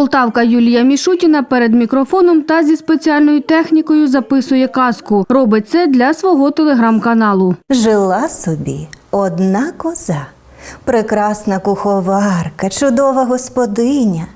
Полтавка Юлія Мішутіна перед мікрофоном та зі спеціальною технікою записує казку. Робить це для свого телеграм-каналу. Жила собі одна коза, прекрасна куховарка, чудова господиня.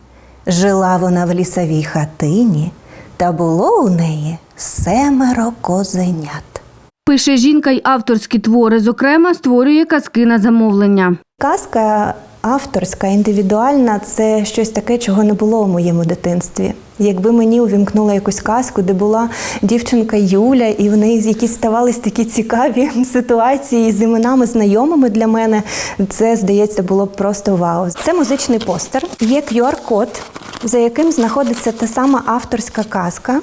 Жила вона в лісовій хатині, та було у неї семеро козенят. Пише жінка й авторські твори, зокрема, створює казки на замовлення. Казка авторська, індивідуальна це щось таке, чого не було у моєму дитинстві. Якби мені увімкнула якусь казку, де була дівчинка Юля, і в неї якісь ставались такі цікаві ситуації з іменами знайомими для мене, це здається було б просто вау. Це музичний постер. Є QR-код, за яким знаходиться та сама авторська казка,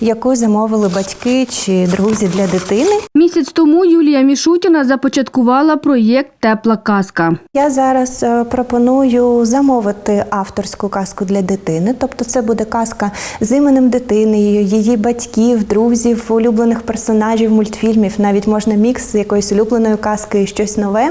яку замовили батьки чи друзі для дитини. Місяць тому Юлія Мішутіна започаткувала проєкт Тепла казка. Я зараз е, пропоную замовити авторську казку для дитини. Тобто, це буде казка з іменем дитини, її батьків, друзів, улюблених персонажів, мультфільмів. Навіть можна мікс з якоїсь улюбленої казки і щось нове.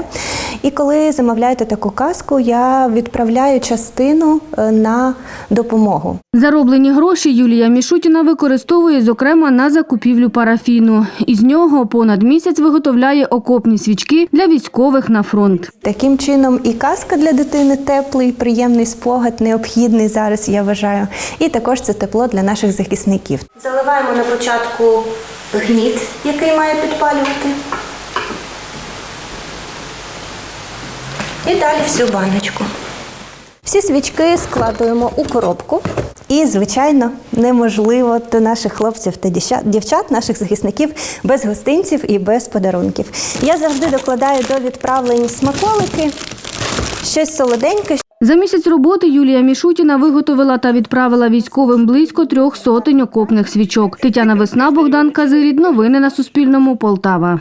І коли замовляєте таку казку, я відправляю частину е, на допомогу. Зароблені гроші Юлія Мішутіна використовує, зокрема, на закупівлю парафіну. Із нього понад місяць виготовляє окопні свічки для військових на фронт. Таким чином, і казка для дитини теплий, приємний спогад, необхідний зараз, я вважаю. І також це тепло для наших захисників. Заливаємо на початку гніт, який має підпалювати. І далі всю баночку. Всі свічки складуємо у коробку. І, звичайно, неможливо до наших хлопців та дівчат- наших захисників, без гостинців і без подарунків. Я завжди докладаю до відправлень смаколики, щось солоденьке, За місяць роботи Юлія Мішутіна виготовила та відправила військовим близько трьох сотень окопних свічок. Тетяна Весна, Богдан Казирід. Новини на Суспільному. Полтава.